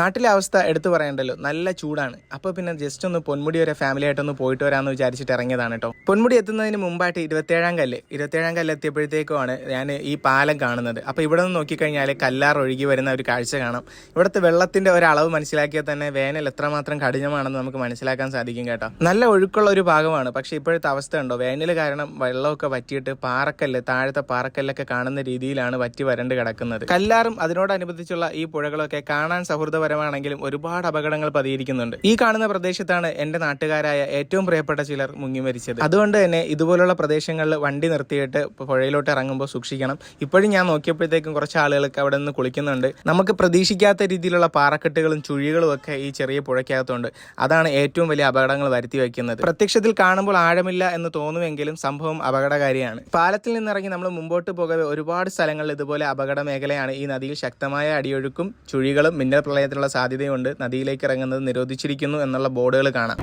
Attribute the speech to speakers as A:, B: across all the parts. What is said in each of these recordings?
A: നാട്ടിലെ അവസ്ഥ എടുത്തു പറയണ്ടല്ലോ. നല്ല ചൂടാണ്. അപ്പോൾ പിന്നെ ജസ്റ്റ് ഒന്ന് പൊന്മുടി വരെ ഫാമിലി ആയിട്ടൊന്ന് പോയിട്ട് വരാമെന്ന് വിചാരിച്ചിട്ട് ഇറങ്ങിയതാണ് കേട്ടോ പൊന്മുടി എത്തുന്നതിന് മുമ്പായിട്ട് ഇരുപത്തേഴാം കല്ല്. ഇരുപത്തേഴാം കല്ല് എത്തിയപ്പോഴത്തേക്കുമാണ് ഞാൻ ഈ പാലം കാണുന്നത്. അപ്പോൾ ഇവിടെ നിന്ന് നോക്കിക്കഴിഞ്ഞാൽ കല്ലാർ ഒഴുകി വരുന്ന ഒരു കാഴ്ച കാണാം. ഇവിടുത്തെ വെള്ളത്തിന്റെ ഒരളവ് മനസ്സിലാക്കിയാൽ തന്നെ വേനൽ എത്രമാത്രം കഠിനമാണെന്ന് നമുക്ക് മനസ്സിലാക്കാൻ സാധിക്കും കേട്ടോ. നല്ല ഒഴുക്കുള്ള ഒരു ഭാഗമാണ്. പക്ഷേ ഇപ്പോഴത്തെ അവസ്ഥ ഉണ്ടോ? വേനൽ കാരണം വെള്ളമൊക്കെ വറ്റിയിട്ട് പാറക്കല്ല് താഴത്തെ പാറക്കല്ലൊക്കെ കാണുന്ന രീതിയിലാണ് വറ്റി വരണ്ട് കിടക്കുന്നത്. കല്ലാറും അതിനോടനുബന്ധിച്ചുള്ള ഈ പുഴകളൊക്കെ കാണാൻ സൗഹൃദപരമാണെങ്കിലും ഒരുപാട് അപകടങ്ങൾ പതിയിരിക്കുന്നുണ്ട്. ഈ കാണുന്ന പ്രദേശത്താണ് എന്റെ നാട്ടുകാരായ ഏറ്റവും പ്രിയപ്പെട്ട ചിലർ മുങ്ങി മരിച്ചത്. അതുകൊണ്ട് തന്നെ ഇതുപോലുള്ള പ്രദേശങ്ങളിൽ വണ്ടി നിർത്തിയിട്ട് പുഴയിലോട്ട് ഇറങ്ങുമ്പോൾ സൂക്ഷിക്കണം. ഇപ്പോഴും ഞാൻ നോക്കിയപ്പോഴത്തേക്കും കുറച്ച് ആളുകൾക്ക് അവിടെ നിന്ന് കുളിക്കുന്നുണ്ട്. നമുക്ക് പ്രതീക്ഷിക്കാത്ത രീതിയിലുള്ള പാറക്കെട്ടുകളും ചുഴികളും ഒക്കെ ഈ ചെറിയ പുഴയ്ക്കകത്തുണ്ട്. അതാണ് ഏറ്റവും വലിയ അപകടങ്ങൾ വരുത്തി വയ്ക്കുന്നത്. പ്രത്യക്ഷത്തിൽ കാണുമ്പോൾ ആഴമില്ല എന്ന് തോന്നുമെങ്കിലും സംഭവം അപകടകാരിയാണ്. പാലത്തിൽ നിന്നിറങ്ങി നമ്മൾ മുമ്പോട്ട് പോകവെ ഒരുപാട് സ്ഥലങ്ങളിൽ ഇതുപോലെ അപകട മേഖലയാണ് ഈ നദിയിൽ ശക്തമായ അടിയൊഴുക്കും ചുഴികളും മിന്നൽ പ്രളയത്തിനുള്ള സാധ്യതയുണ്ട്. നദിയിലേക്ക് ഇറങ്ങുന്നത് നിരോധിച്ചിരിക്കുന്നു എന്നുള്ള ബോർഡുകൾ കാണാം.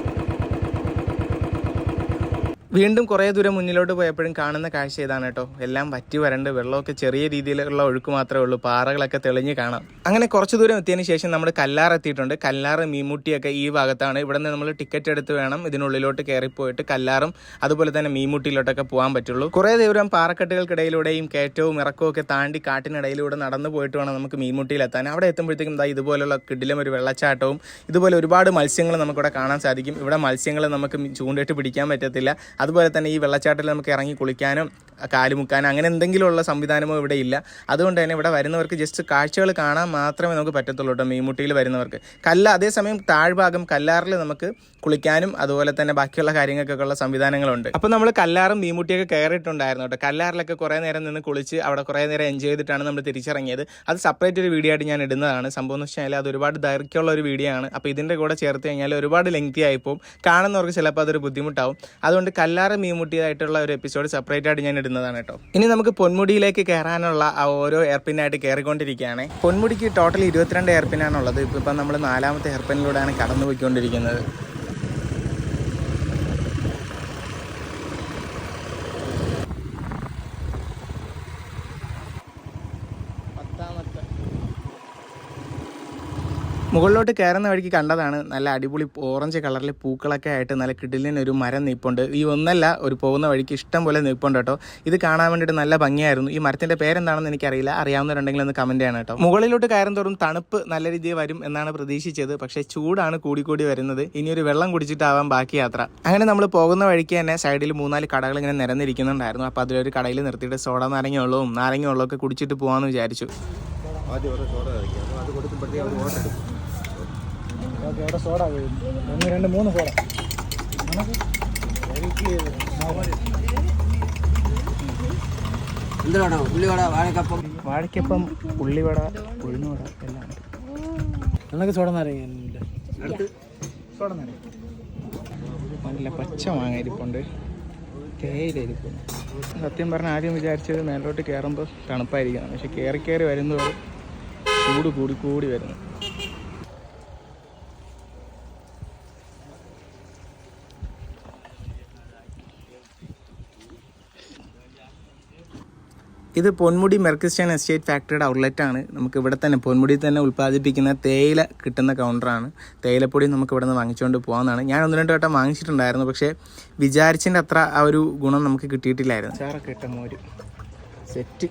A: വീണ്ടും കുറേ ദൂരം മുന്നിലോട്ട് പോയപ്പോഴും കാണുന്ന കാഴ്ച ഇതാണ് കേട്ടോ. എല്ലാം വറ്റി വരണ്ട് വെള്ളമൊക്കെ ചെറിയ രീതിയിലുള്ള ഒഴുക്ക് മാത്രമേ ഉള്ളൂ. പാറകളൊക്കെ തെളിഞ്ഞ് കാണാം. അങ്ങനെ കുറച്ച് ദൂരം എത്തിയതിന് ശേഷം നമ്മൾ കല്ലാർ എത്തിയിട്ടുണ്ട്. കല്ലാറ് മീമുട്ടിയൊക്കെ ഈ ഭാഗത്താണ്. ഇവിടെ നിന്ന് നമ്മൾ ടിക്കറ്റ് എടുത്ത് വേണം. ഇതിനുള്ളിലോട്ട് കയറിപ്പോയിട്ട് കല്ലാറും അതുപോലെ തന്നെ മീമുട്ടിയിലോട്ടൊക്കെ പോകാൻ പറ്റുള്ളൂ. കുറേ ദൂരം പാറക്കെട്ടുകൾക്കിടയിലൂടെയും കയറ്റവും ഇറക്കവും ഒക്കെ താണ്ടി കാട്ടിനിടയിലൂടെ നടന്നു പോയിട്ട് വേണം നമുക്ക് മീൻമുട്ടിയിൽ എത്താൻ. അവിടെ എത്തുമ്പോഴത്തേക്കും ദാ ഇതുപോലുള്ള കിടിലും ഒരു വെള്ളച്ചാട്ടവും ഇതുപോലെ ഒരുപാട് മത്സ്യങ്ങൾ നമുക്കിവിടെ കാണാൻ സാധിക്കും. ഇവിടെ മത്സ്യങ്ങൾ നമുക്ക് ചൂണ്ടിട്ട് പിടിക്കാൻ പറ്റത്തില്ല. അതുപോലെ തന്നെ ഈ വെള്ളച്ചാട്ടത്തിൽ നമുക്ക് ഇറങ്ങി കുളിക്കാനും കാലുമുക്കാനും അങ്ങനെ എന്തെങ്കിലുമുള്ള സംവിധാനമോ ഇവിടെ ഇല്ല. അതുകൊണ്ട് തന്നെ ഇവിടെ വരുന്നവർക്ക് ജസ്റ്റ് കാഴ്ചകൾ കാണാൻ മാത്രമേ നമുക്ക് പറ്റത്തുള്ളൂ കേട്ടോ മീൻമുട്ടിയിൽ വരുന്നവർക്ക്. കല്ല അതേസമയം താഴ്ഭാഗം കല്ലാറിൽ നമുക്ക് കുളിക്കാനും അതുപോലെ തന്നെ ബാക്കിയുള്ള കാര്യങ്ങൾക്കൊക്കെ ഉള്ള സംവിധാനങ്ങളുണ്ട്. അപ്പോൾ നമ്മൾ കല്ലാറും മീൻമുട്ടിയൊക്കെ കയറിയിട്ടുണ്ടായിരുന്നു കേട്ടോ. കല്ലാറിലൊക്കെ കുറേ നേരം നിന്ന് കുളിച്ച് അവിടെ കുറേ നേരം എൻജോയ് ചെയ്തിട്ടാണ് നമ്മൾ തിരിച്ചിറങ്ങിയത്. അത് സെപ്പറേറ്റ് ഒരു വീഡിയോ ആയിട്ട് ഞാൻ ഇടുന്നതാണ്. സംഭവം എന്ന് വെച്ചാൽ അത് ഒരുപാട് ദൈർഘ്യമുള്ള ഒരു വീഡിയോ ആണ്. അപ്പോൾ ഇതിന്റെ കൂടെ ചേർത്ത് കഴിഞ്ഞാൽ ഒരുപാട് ലെങ്തി ആയിപ്പോൾ കാണുന്നവർക്ക് ചിലപ്പോൾ അതൊരു ബുദ്ധിമുട്ടാവും. അതുകൊണ്ട് കല്ലാറ് മീമുട്ടിയതായിട്ടുള്ള ഒരു എപ്പിസോഡ് സെപ്പറേറ്റ് ആയിട്ട് ഞാൻ ഇടുന്നതാണ് കേട്ടോ. ഇനി നമുക്ക് പൊന്മുടിയിലേക്ക് കയറാനുള്ള ആ ഓരോ എയർപിന്നായിട്ട് കയറിക്കൊണ്ടിരിക്കുകയാണ്. പൊന്മുടിക്ക് ടോട്ടൽ ഇരുപത്തിരണ്ട് എയർപിനാണുള്ളത് ഇപ്പം നമ്മൾ നാലാമത്തെ എയർപിനിലൂടെയാണ് കടന്നു പോയിക്കൊണ്ടിരിക്കുന്നത് മുകളിലോട്ട് കയറുന്ന വഴിക്ക് കണ്ടതാണ് നല്ല അടിപൊളി ഓറഞ്ച് കളറിൽ പൂക്കളൊക്കെ ആയിട്ട് നല്ല കിടിലിന് ഒരു മരം നിൽപ്പുണ്ട് ഈ ഒന്നല്ല ഒരു പോകുന്ന വഴിക്ക് ഇഷ്ടം പോലെ നിൽപ്പുണ്ട് കേട്ടോ. ഇത് കാണാൻ വേണ്ടിയിട്ട് നല്ല ഭംഗിയായിരുന്നു. ഈ മരത്തിന്റെ പേരെന്താണെന്ന് എനിക്കറിയില്ല. അറിയാവുന്നവരുണ്ടെങ്കിൽ ഒന്ന് കമന്റ് ചെയ്യണം കേട്ടോ. മുകളിലോട്ട് കയറും തോറും തണുപ്പ് നല്ല രീതിയിൽ വരും എന്നാണ് പ്രതീക്ഷിച്ചത്. പക്ഷേ ചൂടാണ് കൂടി കൂടി വരുന്നത്. ഇനി ഒരു വെള്ളം കുടിച്ചിട്ടാവാം ബാക്കി യാത്ര. അങ്ങനെ നമ്മൾ പോകുന്ന വഴിക്ക് തന്നെ സൈഡിൽ മൂന്നാൽ കടകൾ ഇങ്ങനെ നിരന്നിരിക്കുന്നുണ്ടായിരുന്നു. അപ്പോൾ അതിലൊരു കടയിൽ നിർത്തിയിട്ട് സോഡ നാരങ്ങ വെള്ളവും നാരങ്ങ വെള്ളമൊക്കെ കുടിച്ചിട്ട് പോകാമെന്ന് വിചാരിച്ചു
B: അത് കൊടുക്കുമ്പോഴത്തേക്ക് അവർ ഓട്ടെടുക്കും
C: ഓക്കെ അവിടെ സോഡ വീഴുന്നു. ഒന്ന് രണ്ട് മൂന്ന് സോഡ.
B: എന്തിനാണോ? ഉള്ളിവട വാഴക്കപ്പം.
A: വാഴയ്ക്കപ്പം ഉള്ളിവട ഉഴുന്നുവട എല്ലാം ഉണ്ട്.
C: നിങ്ങൾക്ക് സോഡ
B: അടുത്ത്
C: സോഡ നാരങ്ങ
A: നല്ല പച്ച മാങ്ങ ഇരിപ്പുണ്ട്. തേയില ഇരിപ്പുണ്ട്. സത്യം പറഞ്ഞാൽ ആദ്യം വിചാരിച്ചത് മേലോട്ട് കയറുമ്പോൾ തണുപ്പായിരിക്കണം. പക്ഷെ കയറി കയറി വരുന്നതോടെ ചൂട് കൂടി കൂടി വരുന്നു. ഇത് പൊന്മുടി മെർക്കിസ്റ്റൈൻ എസ്റ്റേറ്റ് ഫാക്ടറിയുടെ ഔട്ട്ലെറ്റ് ആണ് നമുക്ക് ഇവിടെ തന്നെ പൊന്മുടി തന്നെ ഉൽപ്പാദിപ്പിക്കുന്ന തേയില കിട്ടുന്ന കൗണ്ടറാണ്. തേയിലപ്പൊടി നമുക്ക് ഇവിടെ നിന്ന് വാങ്ങിച്ചുകൊണ്ട് പോകാമെന്നാണ് ഞാൻ ഒന്ന് രണ്ട് വട്ടം വാങ്ങിച്ചിട്ടുണ്ടായിരുന്നു പക്ഷേ വിചാരിച്ചതിന്റെ അത്ര ആ ഒരു ഗുണം നമുക്ക് കിട്ടിയിട്ടില്ലായിരുന്നു. ചാറൊക്കെ ഇട്ട മോര് സെറ്റ്.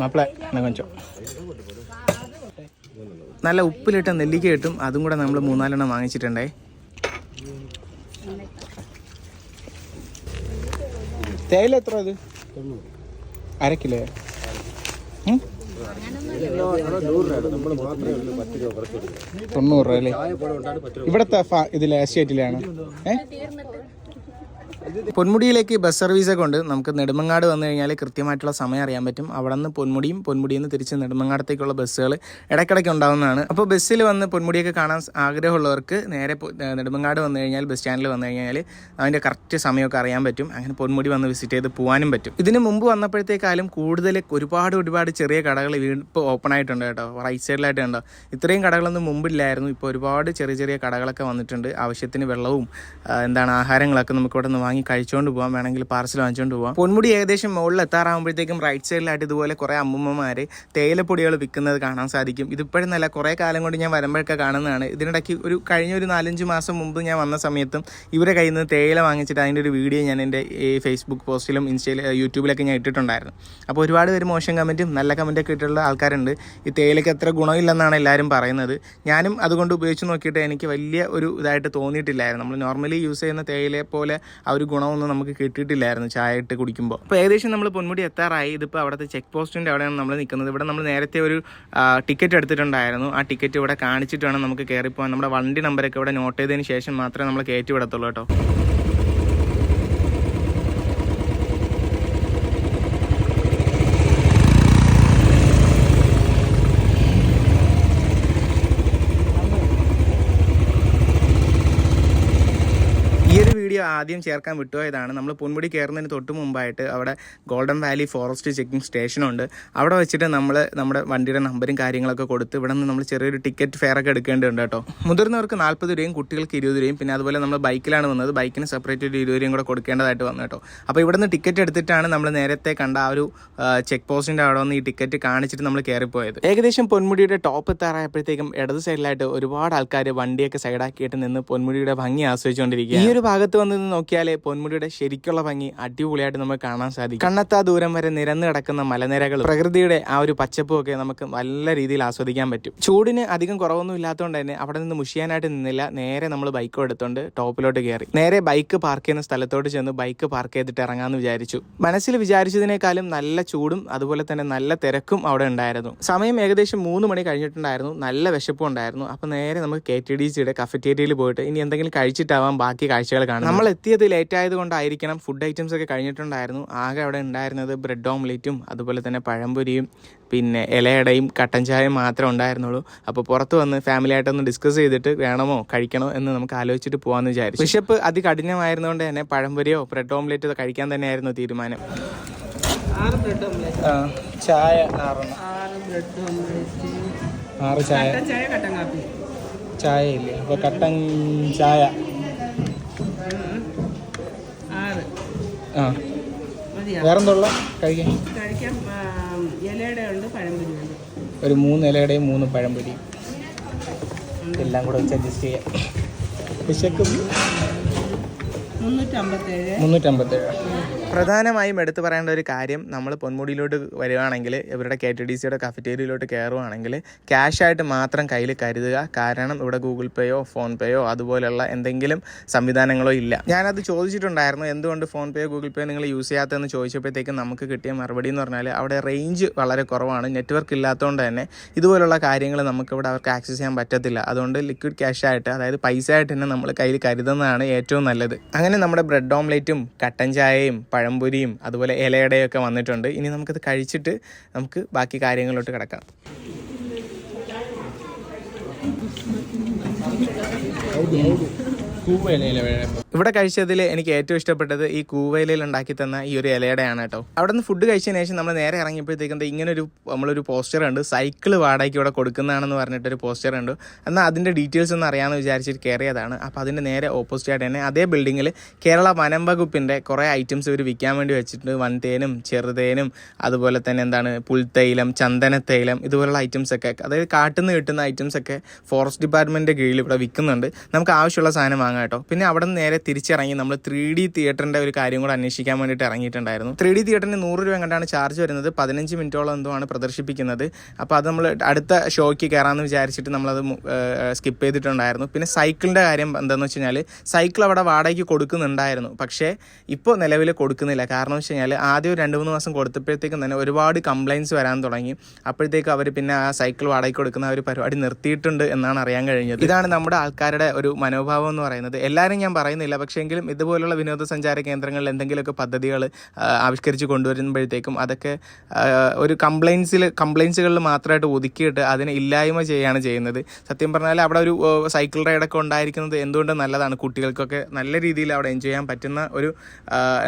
A: മാപ്പിള എന്നാ കൊഞ്ചോ. നല്ല ഉപ്പിലിട്ട നെല്ലിക്ക കിട്ടും. അതും കൂടെ നമ്മൾ മൂന്നാലെണ്ണം വാങ്ങിച്ചിട്ടുണ്ടേ. തേയില എത്ര ഇത്?
B: അരക്കില്ലേ
A: തൊണ്ണൂറ് രൂപ അല്ലേ? ഇവിടത്തെ ഇതിലെ എസ്റ്റേറ്റിലാണ് ഏ? പൊന്മുടിയിലേക്ക് ബസ് സർവീസൊക്കെ ഉണ്ട്. നമുക്ക് നെടുമങ്ങാട് വന്നു കഴിഞ്ഞാൽ കൃത്യമായിട്ടുള്ള സമയം അറിയാൻ പറ്റും. അവിടെ നിന്ന് പൊന്മുടിയും പൊന്മുടിയിൽ നിന്ന് തിരിച്ച് നെടുമങ്ങാടത്തേക്കുള്ള ബസ്സുകൾ ഇടയ്ക്കിടയ്ക്ക് ഉണ്ടാവുന്നതാണ്. അപ്പോൾ ബസ്സിൽ വന്ന് പൊന്മുടിയൊക്കെ കാണാൻ ആഗ്രഹമുള്ളവർക്ക് നേരെ നെടുമങ്ങാട് വന്നു കഴിഞ്ഞാൽ ബസ് സ്റ്റാൻഡിൽ വന്നു കഴിഞ്ഞാൽ അതിന്റെ കറക്റ്റ് സമയമൊക്കെ അറിയാൻ പറ്റും. അങ്ങനെ പൊന്മുടി വന്ന് വിസിറ്റ് ചെയ്ത് പോകാനും പറ്റും. ഇതിന് മുമ്പ് വന്നപ്പോഴത്തേക്കാലും കൂടുതൽ ഒരുപാട് ഒരുപാട് ചെറിയ കടകൾ ഇപ്പോൾ ഓപ്പൺ ആയിട്ടുണ്ട് കേട്ടോ. റൈറ്റ് സൈഡിലായിട്ട് ഉണ്ടോ ഇത്രയും കടകളൊന്നും മുമ്പില്ലായിരുന്നു. ഇപ്പോൾ ഒരുപാട് ചെറിയ ചെറിയ കടകളൊക്കെ വന്നിട്ടുണ്ട്. ആവശ്യത്തിന് വെള്ളവും എന്താണ് ആഹാരങ്ങളൊക്കെ നമുക്ക് ഇവിടെ നിന്ന് വാങ്ങി കഴിച്ചുകൊണ്ട് പോകാം വേണമെങ്കിൽ പാർസൽ വാങ്ങിച്ചുകൊണ്ട് പോകാം പൊന്മുടി ഏകദേശം മുകളിൽ എത്താറാകുമ്പോഴത്തേക്കും റൈറ്റ് സൈഡിലായിട്ട് ഇതുപോലെ കുറേ അമ്മൂമ്മമാർ തേയിലപ്പൊടികൾ വിൽക്കുന്നത് കാണാൻ സാധിക്കും. ഇതിപ്പോഴും നല്ല കുറേ കാലം കൊണ്ട് ഞാൻ വരുമ്പോഴൊക്കെ കാണുന്നതാണ്. ഇതിനിടയ്ക്ക് ഒരു കഴിഞ്ഞ ഒരു നാലഞ്ച് മാസം മുമ്പ് ഞാൻ വന്ന സമയത്തും ഇവരെ കയ്യിൽ നിന്ന് തേയില വാങ്ങിച്ചിട്ട് അതിന്റെ ഒരു വീഡിയോ ഞാൻ എന്റെ ഈ ഫേസ്ബുക്ക് പോസ്റ്റിലും ഇൻസ്റ്റയിൽ യൂട്യൂബിലൊക്കെ ഞാൻ ഇട്ടിട്ടുണ്ടായിരുന്നു. അപ്പോൾ ഒരുപാട് പേര് മോശം കമന്റും നല്ല കമന്റൊക്കെ ഇട്ടുള്ള ആൾക്കാരുണ്ട്. ഈ തേയിലയ്ക്ക് അത്ര ഗുണമില്ലെന്നാണ് എല്ലാവരും പറയുന്നത്. ഞാനും അതുകൊണ്ട് ഉപയോഗിച്ച് നോക്കിയിട്ട് എനിക്ക് വലിയ ഒരു ഇതായിട്ട് തോന്നിയിട്ടില്ലായിരുന്നു. നമ്മൾ നോർമലി യൂസ് ചെയ്യുന്ന തേയിലയെ പോലെ ആ ഒരു ഗുണമൊന്നും നമുക്ക് കിട്ടിയിട്ടില്ലായിരുന്നു. ചായ ഇട്ട് കുടിക്കുമ്പോൾ അപ്പോൾ ഏകദേശം നമ്മൾ പൊന്മുടി എത്താറായി. ഇതിപ്പോൾ അവിടുത്തെ ചെക്ക് പോസ്റ്റിന്റെ അവിടെയാണ് നമ്മൾ നിൽക്കുന്നത് ഇവിടെ നമ്മൾ നേരത്തെ ഒരു ടിക്കറ്റ് എടുത്തിട്ടുണ്ടായിരുന്നു. ആ ടിക്കറ്റ് ഇവിടെ കാണിച്ചിട്ട് വേണം നമുക്ക് കയറിപ്പോകാൻ പോകാൻ നമ്മുടെ വണ്ടി നമ്പറൊക്കെ ഇവിടെ നോട്ട് ചെയ്തതിന് ശേഷം മാത്രമേ നമ്മൾ കയറ്റി വിടത്തുള്ളൂ കേട്ടോ ഈ ഒരു വീഡിയോ ആദ്യം ചേർക്കാൻ വിട്ടുപോയതാണ്. നമ്മൾ പൊൻമുടി കയറുന്നതിന് തൊട്ട് മുമ്പായിട്ട് അവിടെ ഗോൾഡൻ വാലി ഫോറസ്റ്റ് ചെക്കിംഗ് സ്റ്റേഷനുണ്ട്. അവിടെ വെച്ചിട്ട് നമ്മൾ നമ്മുടെ വണ്ടിയുടെ നമ്പറും കാര്യങ്ങളൊക്കെ കൊടുത്ത് ഇവിടെ നിന്ന് നമ്മൾ ചെറിയൊരു ടിക്കറ്റ് ഫെയർ ഒക്കെ എടുക്കേണ്ടതുണ്ട് കേട്ടോ. മുതിർന്നവർക്ക് നാൽപ്പത് രൂപയും കുട്ടികൾക്ക് ഇരുപത് രൂപയും പിന്നെ അതുപോലെ നമ്മൾ ബൈക്കിലാണ് വന്നത്. ബൈക്കിന് സെപ്പറേറ്റ് ഒരു ഇരുപത് രൂപയും കൂടെ കൊടുക്കേണ്ടതായിട്ട് വന്നു കേട്ടോ. അപ്പോൾ ഇവിടെ നിന്ന് ടിക്കറ്റ് എടുത്തിട്ടാണ് നമ്മൾ നേരത്തെ കണ്ട ആ ഒരു ചെക്ക് പോസ്റ്റിന്റെ അവിടെ നിന്ന് ഈ ടിക്കറ്റ് കാണിച്ചിട്ട് നമ്മൾ കയറിപ്പോയത്. ഏകദേശം പൊന്മുടിയുടെ ടോപ്പ് എത്താറായപ്പോഴത്തേക്കും ഇടത് സൈഡിലായിട്ട് ഒരുപാട് ആൾക്കാർ വണ്ടിയൊക്കെ സൈഡാക്കിയിട്ട് നിന്ന് പൊന്മുടിയുടെ ഭംഗി ആസ്വദിച്ചുകൊണ്ടിരിക്കുക ഈ ഒരു ഭാഗത്ത് വന്ന് നിന്ന് നോക്കിയാലേ പൊന്മുടിയുടെ ശരിക്കുള്ള ഭംഗി അടിപൊളിയായിട്ട് നമുക്ക് കാണാൻ സാധിക്കും. കണ്ണത്താ ദൂരം വരെ നിരന്ന് കിടക്കുന്ന മലനിരകൾ പ്രകൃതിയുടെ ആ ഒരു പച്ചപ്പും ഒക്കെ നമുക്ക് നല്ല രീതിയിൽ ആസ്വദിക്കാൻ പറ്റും. ചൂടിന് അധികം കുറവൊന്നും ഇല്ലാത്തതുകൊണ്ട് തന്നെ അവിടെ നിന്ന് മുഷിയാനായിട്ട് നിന്നില്ല. നേരെ നമ്മൾ ബൈക്ക് എടുത്തോണ്ട് ടോപ്പിലോട്ട് കയറി നേരെ ബൈക്ക് പാർക്ക് ചെയ്യുന്ന സ്ഥലത്തോട്ട് ചെന്ന് ബൈക്ക് പാർക്ക് ചെയ്തിട്ട് ഇറങ്ങാമെന്ന് വിചാരിച്ചു. മനസ്സിൽ വിചാരിച്ചതിനേക്കാളും നല്ല ചൂടും അതുപോലെ തന്നെ നല്ല തിരക്കും അവിടെ ഉണ്ടായിരുന്നു. സമയം ഏകദേശം മൂന്ന് മണി കഴിഞ്ഞിട്ടുണ്ടായിരുന്നു. നല്ല വിശപ്പും ഉണ്ടായിരുന്നു. അപ്പോൾ നേരെ നമുക്ക് കെ ടി ഡി സിയുടെ കഫറ്റേരിയയിൽ പോയിട്ട് ഇനി എന്തെങ്കിലും കഴിച്ചിട്ടാവാം ബാക്കി കാഴ്ചകൾ കാണും നമ്മൾ എത്തിയത് ലേറ്റ് ആയതുകൊണ്ടായിരിക്കണം ഫുഡ് ഐറ്റംസ് ഒക്കെ കഴിഞ്ഞിട്ടുണ്ടായിരുന്നു. ആകെ അവിടെ ഉണ്ടായിരുന്നത് ബ്രെഡ് ഓംലേറ്റും അതുപോലെ തന്നെ പഴംപൊരിയും പിന്നെ ഇലയടയും കട്ടൻ ചായയും മാത്രമേ ഉണ്ടായിരുന്നുള്ളൂ. അപ്പോൾ പുറത്ത് വന്ന് ഫാമിലി ആയിട്ടൊന്ന് ഡിസ്കസ് ചെയ്തിട്ട് വേണമോ കഴിക്കണോ എന്ന് നമുക്ക് ആലോചിച്ചിട്ട് പോകാമെന്ന് വിചാരിച്ചു. വിശപ്പ് അതികഠിനമായിരുന്നുകൊണ്ട് തന്നെ പഴംപൊരിയോ ബ്രെഡ് ഓംലേറ്റോ കഴിക്കാൻ തന്നെയായിരുന്നു തീരുമാനം. ചായ
D: ആറ്
A: ചായ.
D: ചായ
A: ഇല്ലേ അപ്പോൾ കട്ടൻ ചായ. ആ. വേറെന്തുള്ള? കഴിക്കാൻ
D: കഴിക്കാൻ ഇലയുടെ ഉണ്ട് പഴംപൊരി ഉണ്ട്.
A: ഒരു മൂന്ന് ഇലയുടെയും മൂന്ന് പഴംപൊരി എല്ലാം കൂടെ വെച്ച് അഡ്ജസ്റ്റ് ചെയ്യാം. വിശക്കും
D: മുന്നൂറ്റമ്പത്തേഴ്.
A: മുന്നൂറ്റമ്പത്തേഴ്. പ്രധാനമായും എടുത്തു പറയേണ്ട ഒരു കാര്യം നമ്മൾ പൊന്മുടിയിലോട്ട് വരികയാണെങ്കിൽ ഇവരുടെ കെ ടി ഡി സിയുടെ കഫറ്റേരിയയിലോട്ട് കയറുവാണെങ്കിൽ ക്യാഷായിട്ട് മാത്രം കയ്യിൽ കരുതുക. കാരണം ഇവിടെ ഗൂഗിൾ പേയോ ഫോൺ പേയോ അതുപോലെയുള്ള എന്തെങ്കിലും സംവിധാനങ്ങളോ ഇല്ല. ഞാനത് ചോദിച്ചിട്ടുണ്ടായിരുന്നു എന്തുകൊണ്ട് ഫോൺ പേയോ ഗൂഗിൾ പേയോ നിങ്ങൾ യൂസ് ചെയ്യാത്തതെന്ന് ചോദിച്ചപ്പോഴത്തേക്കും നമുക്ക് കിട്ടിയ മറുപടി എന്ന് പറഞ്ഞാൽ അവിടെ റേഞ്ച് വളരെ കുറവാണ്. നെറ്റ്വർക്ക് ഇല്ലാത്തതുകൊണ്ട് തന്നെ ഇതുപോലുള്ള കാര്യങ്ങൾ നമുക്കിവിടെ അവർക്ക് ആക്സസ് ചെയ്യാൻ പറ്റത്തില്ല. അതുകൊണ്ട് ലിക്വിഡ് ക്യാഷ് ആയിട്ട് അതായത് പൈസ ആയിട്ട് തന്നെ നമ്മൾ കയ്യിൽ കരുതുന്നതാണ് ഏറ്റവും നല്ലത്. അങ്ങനെ നമ്മുടെ ബ്രെഡ് ഓംലേറ്റും കട്ടൻ ചായയും പഴംപൊരിയും അതുപോലെ ഇലയടയൊക്കെ വന്നിട്ടുണ്ട്. ഇനി നമുക്കത് കഴിച്ചിട്ട് നമുക്ക് ബാക്കി കാര്യങ്ങളിലോട്ട് കിടക്കാം. ഇവിടെ കഴിച്ചതിൽ എനിക്ക് ഏറ്റവും ഇഷ്ടപ്പെട്ടത് ഈ കൂവയിലയിൽ ഉണ്ടാക്കി തന്ന ഈ ഒരു ഇലയുടെയാണ് കേട്ടോ. അവിടെ നിന്ന് ഫുഡ് കഴിച്ചതിന് ശേഷം നമ്മൾ നേരെ ഇറങ്ങിയപ്പോഴത്തേക്കും ഇങ്ങനൊരു നമ്മളൊരു പോസ്റ്റർ ഉണ്ട് സൈക്കിൾ വാടകയ്ക്ക് ഇവിടെ കൊടുക്കുന്നതാണെന്ന് പറഞ്ഞിട്ടൊരു പോസ്റ്റർ ഉണ്ട് എന്നാൽ അതിന്റെ ഡീറ്റെയിൽസ് ഒന്നും അറിയാമെന്ന് വിചാരിച്ചിട്ട് കയറിയതാണ്. അപ്പോൾ അതിന്റെ നേരെ ഓപ്പോസിറ്റ് ആയിട്ട് തന്നെ അതേ ബിൽഡിങ്ങിൽ കേരള വനം വകുപ്പിന്റെ കുറേ ഐറ്റംസ് ഇവർ വിൽക്കാൻ വേണ്ടി വെച്ചിട്ടുണ്ട്. വൻതേനും ചെറുതേനും അതുപോലെ തന്നെ എന്താണ് പുൽത്തൈലം ചന്ദനത്തൈലം ഇതുപോലുള്ള ഐറ്റംസ് ഒക്കെ. അതായത് കാട്ടിൽ നിന്ന് കിട്ടുന്ന ഐറ്റംസ് ഒക്കെ ഫോറസ്റ്റ് ഡിപ്പാർട്ട്മെന്റിന്റെ കീഴിൽ ഇവിടെ വിൽക്കുന്നുണ്ട്. നമുക്ക് ആവശ്യമുള്ള സാധനം വാങ്ങാം കേട്ടോ പിന്നെ അവിടെ നിന്ന് നേരെ തിരിച്ചിറങ്ങി നമ്മൾ ത്രീ ഡി തിയേറ്ററിന്റെ ഒരു കാര്യം കൂടെ അന്വേഷിക്കാൻ വേണ്ടിയിട്ട് ഇറങ്ങിയിട്ടുണ്ടായിരുന്നു. ത്രീ ഡി തിയേറ്ററിന് നൂറ് രൂപ കണ്ടാണ് ചാർജ് വരുന്നത്. പതിനഞ്ച് മിനിറ്റോളം എന്തോ ആണ് പ്രദർശിപ്പിക്കുന്നത്. അപ്പോൾ അത് നമ്മൾ അടുത്ത ഷോയ്ക്ക് കയറാമെന്ന് വിചാരിച്ചിട്ട് നമ്മളത് സ്കിപ്പ് ചെയ്തിട്ടുണ്ടായിരുന്നു. പിന്നെ സൈക്കിളിന്റെ കാര്യം എന്താണെന്ന് വെച്ച് കഴിഞ്ഞാൽ സൈക്കിൾ അവിടെ വാടകയ്ക്ക് കൊടുക്കുന്നുണ്ടായിരുന്നു. പക്ഷേ ഇപ്പോൾ നിലവിൽ കൊടുക്കുന്നില്ല. കാരണം വെച്ച് കഴിഞ്ഞാൽ ആദ്യം രണ്ട് മൂന്ന് മാസം കൊടുത്തപ്പോഴത്തേക്കും തന്നെ ഒരുപാട് കംപ്ലയിൻസ് വരാൻ തുടങ്ങി. അപ്പോഴത്തേക്ക് അവർ പിന്നെ ആ സൈക്കിൾ വാടകയ്ക്ക് കൊടുക്കുന്ന ഒരു പരിപാടി നിർത്തിയിട്ടുണ്ട് എന്നാണ് അറിയാൻ കഴിഞ്ഞത്. ഇതാണ് നമ്മുടെ ആൾക്കാരുടെ ഒരു മനോഭാവം എന്ന് പറയുന്നത്. പറയുന്നത്. എല്ലാവരും ഞാൻ പറയുന്നില്ല. പക്ഷേ എങ്കിലും ഇതുപോലുള്ള വിനോദസഞ്ചാര കേന്ദ്രങ്ങളിൽ എന്തെങ്കിലുമൊക്കെ പദ്ധതികൾ ആവിഷ്കരിച്ച് കൊണ്ടുവരുമ്പോഴത്തേക്കും അതൊക്കെ ഒരു കംപ്ലയിൻസിൽ കംപ്ലയിൻസുകളിൽ മാത്രമായിട്ട് ഒതുക്കിയിട്ട് അതിനെ ഇല്ലായ്മ ചെയ്യുകയാണ് ചെയ്യുന്നത്. സത്യം പറഞ്ഞാൽ അവിടെ ഒരു സൈക്കിൾ റൈഡൊക്കെ ഉണ്ടായിരിക്കുന്നത് എന്തുകൊണ്ട് നല്ലതാണ്. കുട്ടികൾക്കൊക്കെ നല്ല രീതിയിൽ അവിടെ എൻജോയ് ചെയ്യാൻ പറ്റുന്ന ഒരു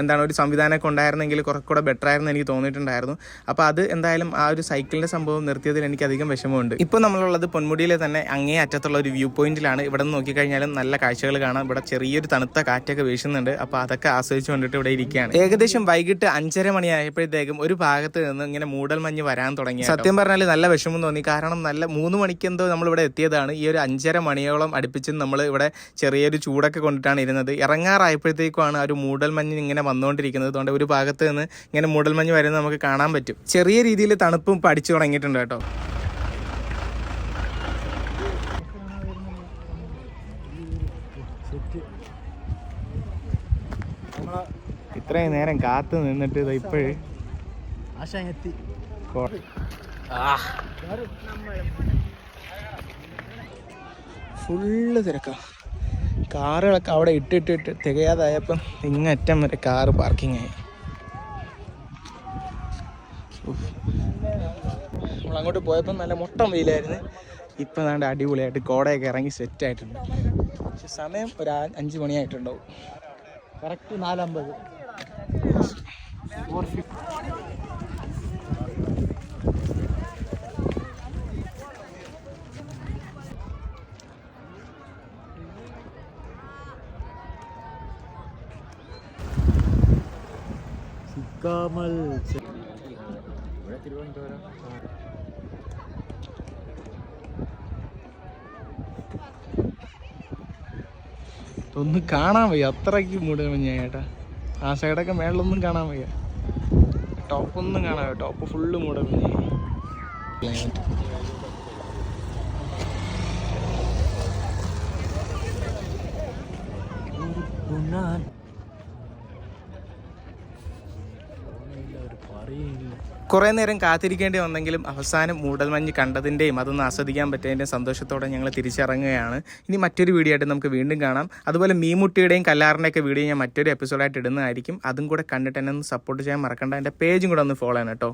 A: എന്താണ് ഒരു സംവിധാനമൊക്കെ ഉണ്ടായിരുന്നെങ്കിൽ കുറച്ചുകൂടെ ബെറ്റർ ആയിരുന്നു എനിക്ക് തോന്നിയിട്ടുണ്ടായിരുന്നു. അപ്പോൾ അത് എന്തായാലും ആ ഒരു സൈക്കിളിന്റെ സംഭവം നിർത്തിയതിൽ എനിക്ക് അധികം വിഷമമുണ്ട്. ഇപ്പോൾ നമ്മളുള്ളത് പൊന്മുടിയിലെ തന്നെ അങ്ങേ അറ്റത്തുള്ള ഒരു വ്യൂ പോയിന്റിലാണ്. ഇവിടെ നിന്ന് നോക്കിക്കഴിഞ്ഞാലും നല്ല കാഴ്ചകൾ കാണാം. ഇവിടെ ചെറിയൊരു തണുത്ത കാറ്റൊക്കെ വീശുന്നുണ്ട്. അപ്പോൾ അതൊക്കെ ആസ്വദിച്ച് കൊണ്ടിട്ട് ഇവിടെ ഇരിക്കുകയാണ്. ഏകദേശം വൈകിട്ട് അഞ്ചര മണിയായപ്പോഴത്തേക്കും ഒരു ഭാഗത്ത് നിന്ന് ഇങ്ങനെ മൂടൽ മഞ്ഞ് വരാൻ തുടങ്ങി സത്യം പറഞ്ഞാൽ നല്ല വിഷമം തോന്നി. കാരണം നല്ല മൂന്ന് മണിക്ക് എന്തോ നമ്മൾ ഇവിടെ എത്തിയതാണ്. ഈ ഒരു അഞ്ചര മണിയോളം അടുപ്പിച്ച് നമ്മൾ ഇവിടെ ചെറിയൊരു ചൂടൊക്കെ കൊണ്ടിട്ടാണ് ഇരുന്നത്. ഇറങ്ങാറായപ്പോഴത്തേക്കുമാണ് ആ ഒരു മൂടൽ മഞ്ഞ് ഇങ്ങനെ വന്നുകൊണ്ടിരിക്കുന്നത്. അതുകൊണ്ട് ഒരു ഭാഗത്ത് നിന്ന് ഇങ്ങനെ മൂടൽ മഞ്ഞ് വരുന്നത് നമുക്ക് കാണാൻ പറ്റും. ചെറിയ രീതിയിൽ തണുപ്പും പഠിച്ചു തുടങ്ങിയിട്ടുണ്ട് കേട്ടോ
C: സെറ്റ് നമ്മളെ
A: ഇത്രയും നേരം കാത്തു നിന്നിട്ട് ഇത് ഇപ്പോഴ്
C: എത്തി
A: ഫുള്ള് തിരക്കാ. കാറുകളൊക്കെ അവിടെ ഇട്ടിട്ടിട്ട് തികയാതായപ്പം ഇങ്ങറ്റം വരെ കാറ് പാർക്കിംഗ് ആയി. നമ്മൾ നമ്മളങ്ങോട്ട് പോയപ്പോൾ നല്ല മൊട്ടം വെയിലായിരുന്നു. ഇപ്പം നല്ല അടിപൊളിയായിട്ട് കോടയൊക്കെ ഇറങ്ങി സെറ്റ് ആയിട്ടുണ്ട് പക്ഷെ സമയം ഒരു അഞ്ച് മണിയായിട്ടുണ്ടാവും.
C: കറക്റ്റ് നാലമ്പത്. സിക്കാമൽ
B: തിരുവനന്തപുരം
A: ഒന്ന് കാണാൻ വയ്യ. അത്രയ്ക്ക് മൂടൽ ഞാൻ ചേട്ടാ ആ സൈഡൊക്കെ മേളിലൊന്നും കാണാൻ വയ്യ. ടോപ്പൊന്നും കാണാൻ ടോപ്പ് ഫുള്ള് മൂടെ മഞ്ഞായി കുറേ നേരം കാത്തിരിക്കേണ്ടി വന്നെങ്കിലും അവസാനം മൂടൽമഞ്ഞ് കണ്ടതിന്റെയും അതൊന്ന് ആസ്വദിക്കാൻ പറ്റിയതിന്റെയും സന്തോഷത്തോടെ ഞങ്ങൾ തിരിച്ചിറങ്ങുകയാണ്. ഇനി മറ്റൊരു വീഡിയോ ആയിട്ട് നമുക്ക് വീണ്ടും കാണാം. അതുപോലെ മീമുട്ടിയുടെയും കല്ലാറിന്റെയൊക്കെ വീഡിയോ ഞാൻ മറ്റൊരു എപ്പിസോഡായിട്ട് ഇടുന്നതായിരിക്കും. അതും കൂടെ കണ്ടിട്ട് എന്നെ ഒന്ന് സപ്പോർട്ട് ചെയ്യാൻ മറക്കണ്ട. എന്റെ പേജും കൂടെ ഒന്ന് ഫോളോ ചെയ്യണം കേട്ടോ.